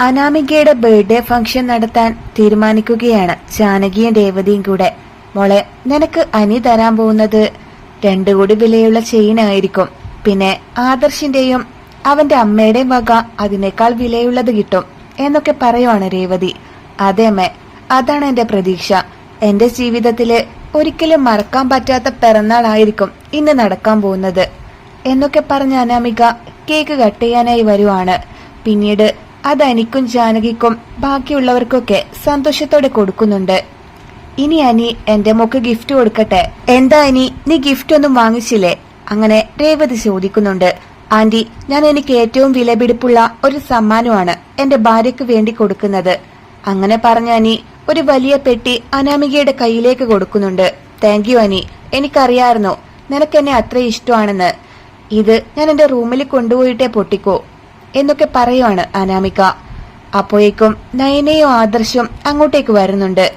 അനാമികയുടെ birthday function നടത്താൻ തീരുമാനിക്കുകയാണ് ജാനകിയും രേവതിയും കൂടെ. മോളെ നിനക്ക് അനി തരാൻ പോകുന്നത് രണ്ടു കോടി വിലയുള്ള ചെയിൻ ആയിരിക്കും. പിന്നെ ആദർശിന്റെയും അവന്റെ അമ്മയുടെയും വക അതിനേക്കാൾ വിലയുള്ളത് കിട്ടും എന്നൊക്കെ പറയുവാണ് രേവതി. അതെ അമ്മേ അതാണ് എന്റെ പ്രതീക്ഷ. എന്റെ ജീവിതത്തിൽ ഒരിക്കലും മറക്കാൻ പറ്റാത്ത പിറന്നാളായിരിക്കും ഇന്ന് നടക്കാൻ പോകുന്നത്. എന്നൊക്കെ പറഞ്ഞ അനാമിക കേക്ക് കട്ട് ചെയ്യാനായി വരുവാണ്. പിന്നീട് അത് എനിക്കും ജാനകിക്കും ബാക്കിയുള്ളവർക്കൊക്കെ സന്തോഷത്തോടെ കൊടുക്കുന്നുണ്ട്. ഇനി അനി എന്റെ മോക്ക് ഗിഫ്റ്റ് കൊടുക്കട്ടെ. എന്താ അനി നീ ഗിഫ്റ്റ് ഒന്നും വാങ്ങിച്ചില്ലേ? അങ്ങനെ രേവതി ചോദിക്കുന്നുണ്ട്. ആന്റി ഞാൻ എനിക്ക് ഏറ്റവും വിലപിടിപ്പുള്ള ഒരു സമ്മാനമാണ് എന്റെ ഭാര്യയ്ക്ക് വേണ്ടി കൊടുക്കുന്നത്. അങ്ങനെ പറഞ്ഞ അനി ഒരു വലിയ പെട്ടി അനാമികയുടെ കയ്യിലേക്ക് കൊടുക്കുന്നുണ്ട്. Thank you Ani. എനിക്കറിയായിരുന്നു. നിനക്കെന്നെ അത്ര ഇഷ്ടമാണെന്ന്. ഇത് ഞാൻ എന്റെ റൂമിൽ കൊണ്ടുപോയിട്ടേ പൊട്ടിക്കൂ. എന്നൊക്കെ പറയുവാണ് അനാമിക. അപ്പോഴേക്കും നയനയും ആദർശം അങ്ങോട്ടേക്ക് വരുന്നുണ്ട്.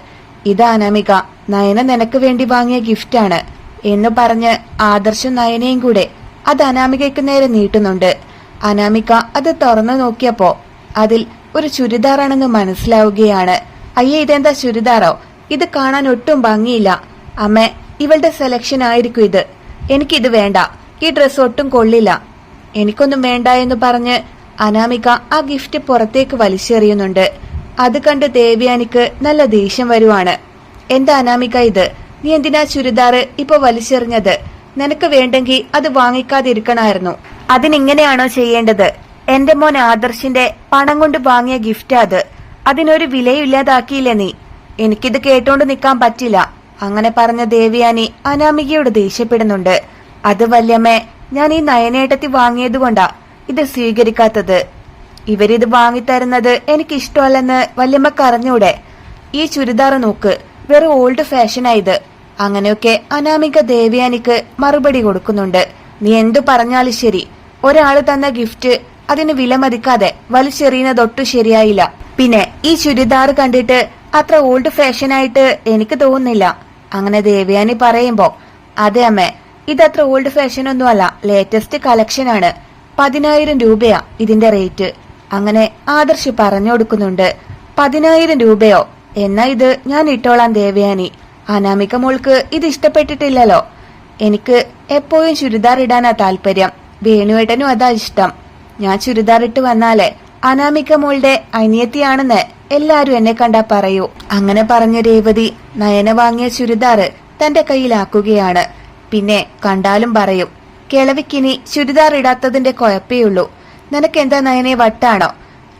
ഇത് അനാമിക നയന നിനക്ക് വേണ്ടി വാങ്ങിയ ഗിഫ്റ്റാണ് എന്ന് പറഞ്ഞ് ആദർശം നയനയും കൂടെ അത് അനാമികയ്ക്ക് നേരെ നീട്ടുന്നുണ്ട്. അനാമിക അത് തുറന്നു നോക്കിയപ്പോ അതിൽ ഒരു ചുരിദാറാണെന്ന് മനസ്സിലാവുകയാണ്. അയ്യേ ഇതെന്താ ചുരിദാറോ? ഇത് കാണാൻ ഒട്ടും ഭംഗിയില്ല. അമ്മേ ഇവളുടെ സെലക്ഷൻ ആയിരിക്കും ഇത്. എനിക്കിത് വേണ്ട. ഈ ഡ്രസ് ഒട്ടും കൊള്ളില്ല. എനിക്കൊന്നും വേണ്ട എന്ന് പറഞ്ഞ് അനാമിക ആ ഗിഫ്റ്റ് പുറത്തേക്ക് വലിച്ചെറിയുന്നുണ്ട്. അത് കണ്ട് ദേവ്യാനിക്ക് നല്ല ദേഷ്യം വരുവാണ്. എന്താ അനാമിക ഇത്? നീ എന്തിനാ ചുരിദാറ് ഇപ്പൊ വലിച്ചെറിഞ്ഞത്? നിനക്ക് വേണ്ടെങ്കിൽ അത് വാങ്ങിക്കാതിരിക്കണമായിരുന്നു അതിനിങ്ങനെയാണോ ചെയ്യേണ്ടത്? എന്റെ മോൻ ആദർശിന്റെ പണം കൊണ്ട് വാങ്ങിയ ഗിഫ്റ്റ് അത്. അതിനൊരു വിലയില്ലാതാക്കിയില്ലേ നീ? എനിക്കിത് കേട്ടോണ്ട് നിൽക്കാൻ പറ്റില്ല. അങ്ങനെ പറഞ്ഞ ദേവിയാനി അനാമികയോട് ദേഷ്യപ്പെടുന്നുണ്ട്. അത് വല്യമ്മേ ഞാൻ ഈ നയനേട്ടത്തി വാങ്ങിയതുകൊണ്ടാ ഇത് സ്വീകരിക്കാത്തത്. ഇവരിത് വാങ്ങിത്തരുന്നത് എനിക്ക് ഇഷ്ടമല്ലെന്ന് വല്യമ്മ കറഞ്ഞൂടെ ഈ ചുരിദാർ നോക്ക് വെറും ഓൾഡ് ഫാഷനായത് അങ്ങനെയൊക്കെ അനാമിക ദേവയാനിക്ക് മറുപടി കൊടുക്കുന്നുണ്ട്. നീ എന്തു പറഞ്ഞാലും ശരി. ഒരാൾ തന്ന ഗിഫ്റ്റ് അതിന് വിലമതിക്കാതെ വലിച്ചെറിയുന്നതൊട്ടും ശരിയായില്ല. പിന്നെ ഈ ചുരിദാർ കണ്ടിട്ട് അത്ര ഓൾഡ് ഫാഷനായിട്ട് എനിക്ക് തോന്നുന്നില്ല. അങ്ങനെ ദേവയാനി പറയുമ്പോ അതെ അമ്മേ ഇതത്ര ഓൾഡ് ഫാഷൻ ഒന്നുമല്ല ലേറ്റസ്റ്റ് കളക്ഷൻ ആണ്. പതിനായിരം രൂപയാ ഇതിന്റെ റേറ്റ്. അങ്ങനെ ആദർശ് പറഞ്ഞു കൊടുക്കുന്നുണ്ട്. പതിനായിരം രൂപയോ? എന്നാ ഇത് ഞാൻ ഇട്ടോളാം ദേവയാനി. അനാമിക മോൾക്ക് ഇത് ഇഷ്ടപ്പെട്ടിട്ടില്ലല്ലോ. എനിക്ക് എപ്പോഴും ചുരിദാർ ഇടാനാ താല്പര്യം. വേണുവേട്ടനും അതാ ഇഷ്ടം. ഞാൻ ചുരിദാർ ഇട്ട് വന്നാലേ അനാമിക മോളുടെ അനിയത്തിയാണെന്ന് എല്ലാരും എന്നെ കണ്ടാ പറയൂ. അങ്ങനെ പറഞ്ഞ രേവതി നയന വാങ്ങിയ ചുരിദാർ തന്റെ കയ്യിലാക്കുകയാണ്. പിന്നെ കണ്ടാലും പറയും കിളവിക്കിനി ചുരിദാർ ഇടാത്തതിന്റെ കുഴപ്പേയുള്ളൂ. നിനക്കെന്താ നയനെ വട്ടാണോ?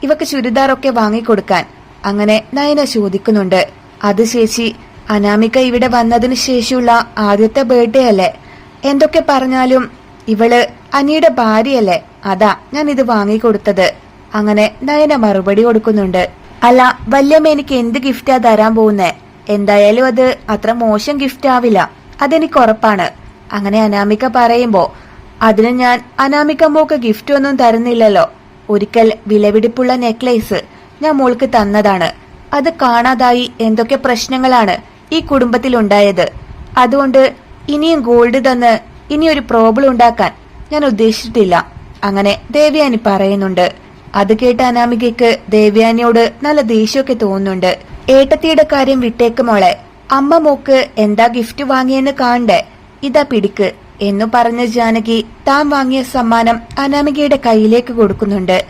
ഇവക്ക് ചുരിദാറൊക്കെ വാങ്ങിക്കൊടുക്കാൻ. അങ്ങനെ നയന ചോദിക്കുന്നുണ്ട്. അത് ചേച്ചി അനാമിക ഇവിടെ വന്നതിന് ശേഷമുള്ള ആദ്യത്തെ ബർത്ത്ഡേ അല്ലേ? എന്തൊക്കെ പറഞ്ഞാലും ഇവൾ അനിയുടെ ഭാര്യയല്ലേ? അതാ ഞാൻ ഇത് വാങ്ങിക്കൊടുത്തത്. അങ്ങനെ നയന മറുപടി കൊടുക്കുന്നുണ്ട്. അല്ല വല്യമ്മ എനിക്ക് എന്ത് ഗിഫ്റ്റാ തരാൻ പോകുന്നേ? എന്തായാലും അത് അത്ര മോശം ഗിഫ്റ്റ് ആവില്ല. അതെനിക്ക് ഉറപ്പാണ്. അങ്ങനെ അനാമിക പറയുമ്പോ അതിന് ഞാൻ അനാമിക മോക്ക് ഗിഫ്റ്റ് ഒന്നും തരുന്നില്ലല്ലോ. ഒരിക്കൽ വിലപിടിപ്പുള്ള നെക്ലേസ് ഞാൻ മോൾക്ക് തന്നതാണ്. അത് കാണാതായി എന്തൊക്കെ പ്രശ്നങ്ങളാണ് ഈ കുടുംബത്തിൽ ഉണ്ടായത്. അതുകൊണ്ട് ഇനിയും ഗോൾഡ് തന്ന് ഇനി ഒരു പ്രോബ്ലം ഉണ്ടാക്കാൻ ഞാൻ ഉദ്ദേശിച്ചിട്ടില്ല. അങ്ങനെ ദേവ്യാനി പറയുന്നുണ്ട്. അത് കേട്ട അനാമികയ്ക്ക് ദേവ്യാനിയോട് നല്ല ദേഷ്യമൊക്കെ തോന്നുന്നുണ്ട്. ഏട്ടത്തിയുടെ കാര്യം വിട്ടേക്ക് മോളെ. അമ്മ മോക്ക് എന്താ ഗിഫ്റ്റ് വാങ്ങിയെന്ന് കാണണ്ടേ? ഇതാ പിടിക്ക് എന്നു പറഞ്ഞ ജാനകി താൻ വാങ്ങിയ സമ്മാനം അനാമികയുടെ കയ്യിലേക്ക് കൊടുക്കുന്നുണ്ട്.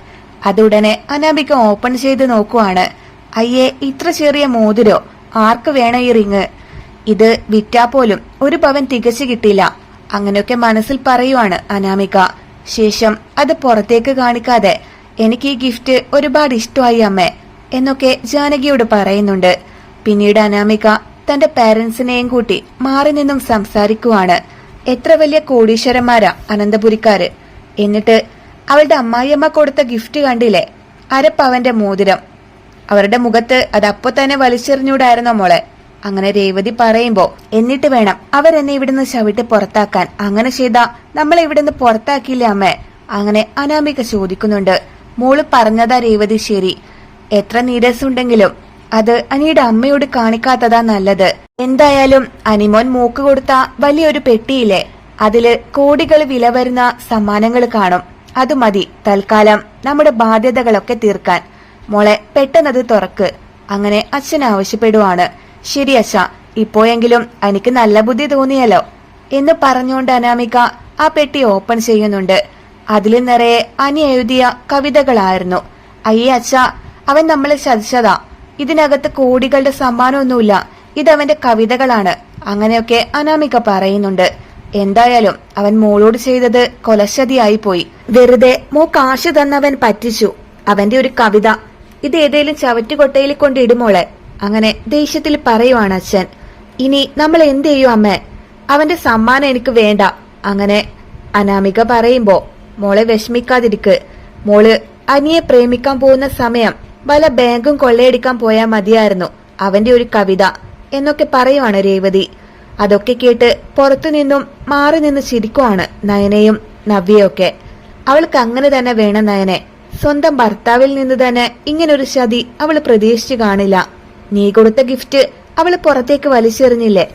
അതുടനെ അനാമിക ഓപ്പൺ ചെയ്ത് നോക്കുവാണ്. അയ്യേ ഇത്ര ചെറിയ മോതിരോ? ആർക്ക് വേണം ഈ റിങ്? ഇത് വിറ്റാ പോലും ഒരു പവൻ തികച്ചു കിട്ടില്ല. അങ്ങനെയൊക്കെ മനസ്സിൽ പറയുവാണ് അനാമിക. ശേഷം അത് പുറത്തേക്ക് കാണിക്കാതെ എനിക്ക് ഈ ഗിഫ്റ്റ് ഒരുപാട് ഇഷ്ടമായി അമ്മേ എന്നൊക്കെ ജാനകിയോട് പറയുന്നുണ്ട്. പിന്നീട് അനാമിക തന്റെ പാരന്റ്സിനെയും കൂട്ടി മാറി നിന്നും സംസാരിക്കുവാണ്. എത്ര വലിയ കോടീശ്വരന്മാരാ അനന്തപുരിക്കാര്. എന്നിട്ട് അവളുടെ അമ്മായിയമ്മ കൊടുത്ത ഗിഫ്റ്റ് കണ്ടില്ലേ? അരപ്പവന്റെ മോതിരം. അവരുടെ മുഖത്ത് അത് അപ്പൊ തന്നെ വലിച്ചെറിഞ്ഞൂടായിരുന്നോ മോളെ? അങ്ങനെ രേവതി പറയുമ്പോ എന്നിട്ട് വേണം അവരെന്നെ ഇവിടുന്ന് ചവിട്ടി പുറത്താക്കാൻ. അങ്ങനെ ചെയ്താ നമ്മളെ ഇവിടുന്ന് പുറത്താക്കിയില്ലേ അമ്മേ? അങ്ങനെ അനാമിക ചോദിക്കുന്നുണ്ട്. മോൾ പറഞ്ഞതാ രേവതി ശരി. എത്ര നീരസുണ്ടെങ്കിലും അത് അനിയുടെ അമ്മയോട് കാണിക്കാത്തതാ നല്ലത്. എന്തായാലും അനിമോൻ മൂക്ക് കൊടുത്ത വലിയൊരു പെട്ടിയില്ലേ? അതിൽ കോടികൾ വില വരുന്ന സമ്മാനങ്ങൾ കാണും. അത് മതി തൽക്കാലം നമ്മുടെ ബാധ്യതകളൊക്കെ തീർക്കാൻ. മോളെ പെട്ടെന്നത് തുറക്ക്. അങ്ങനെ അച്ഛൻ ആവശ്യപ്പെടുവാണ്. ശരി അച്ഛ ഇപ്പോയെങ്കിലും എനിക്ക് നല്ല ബുദ്ധി തോന്നിയല്ലോ. എന്ന് പറഞ്ഞുകൊണ്ട് അനാമിക ആ പെട്ടി ഓപ്പൺ ചെയ്യുന്നുണ്ട്. അതിൽ നിറയെ അനി എഴുതിയ കവിതകളായിരുന്നു. അയ്യേ അച്ഛ അവൻ നമ്മളെ ചതിച്ചതാ ഇതിനകത്ത് കോടികളുടെ സമ്മാനമൊന്നുമില്ല. ഇതവന്റെ കവിതകളാണ്. അങ്ങനെയൊക്കെ അനാമിക പറയുന്നുണ്ട്. എന്തായാലും അവൻ മോളോട് ചെയ്തത് കൊലശതിയായി പോയി വെറുതെ മോ കാശ് തന്നവൻ പറ്റിച്ചു. അവന്റെ ഒരു കവിത. ഇത് ഏതേലും ചവറ്റുകൊട്ടയിൽ കൊണ്ട് ഇടുമോളെ അങ്ങനെ ദേഷ്യത്തിൽ പറയുവാണ് അച്ഛൻ. ഇനി നമ്മൾ എന്ത് ചെയ്യും അമ്മേ? അവന്റെ സമ്മാനം എനിക്ക് വേണ്ട. അങ്ങനെ അനാമിക പറയുമ്പോ മോളെ വിഷമിക്കാതിരിക്ക്. മോൾ അനിയെ പ്രേമിക്കാൻ പോകുന്ന സമയം വല്ല ബാങ്കും കൊള്ളയടിക്കാൻ പോയാൽ മതിയായിരുന്നു. അവന്റെ ഒരു കവിത എന്നൊക്കെ പറയുവാണ് രേവതി. അതൊക്കെ കേട്ട് പുറത്തുനിന്നും മാറി നിന്ന് ചിരിക്കുവാണ് നയനയും നവ്യയൊക്കെ. അവൾക്ക് അങ്ങനെ തന്നെ വേണം നയനെ. സ്വന്തം ഭർത്താവിൽ നിന്ന് തന്നെ ഇങ്ങനൊരു ചതി അവൾ പ്രതീക്ഷിച്ചു കാണില്ല. നീ കൊടുത്ത ഗിഫ്റ്റ് അവൾ പുറത്തേക്ക് വലിച്ചെറിഞ്ഞില്ലേ?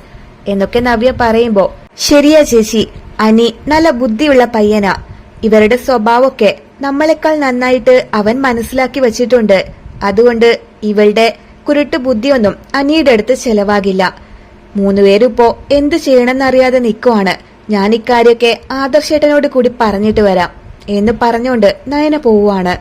എന്നൊക്കെ നവ്യ പറയുമ്പോ ശരിയാ ചേച്ചി അനി നല്ല ബുദ്ധിയുള്ള പയ്യനാ. ഇവരുടെ സ്വഭാവമൊക്കെ നമ്മളെക്കാൾ നന്നായിട്ട് അവൻ മനസ്സിലാക്കി വച്ചിട്ടുണ്ട്. അതുകൊണ്ട് ഇവളുടെ കുരുട്ട് ബുദ്ധിയൊന്നും അനിയുടെ അടുത്ത് ചെലവാകില്ല മൂന്നുപേരിപ്പോ എന്ത് ചെയ്യണമെന്നറിയാതെ നിൽക്കുവാണ് ഞാൻ ഇക്കാര്യമൊക്കെ ആദർശേട്ടനോട് കൂടി പറഞ്ഞിട്ട് വരാം എന്ന് പറഞ്ഞുകൊണ്ട് നയന പോവുകയാണ്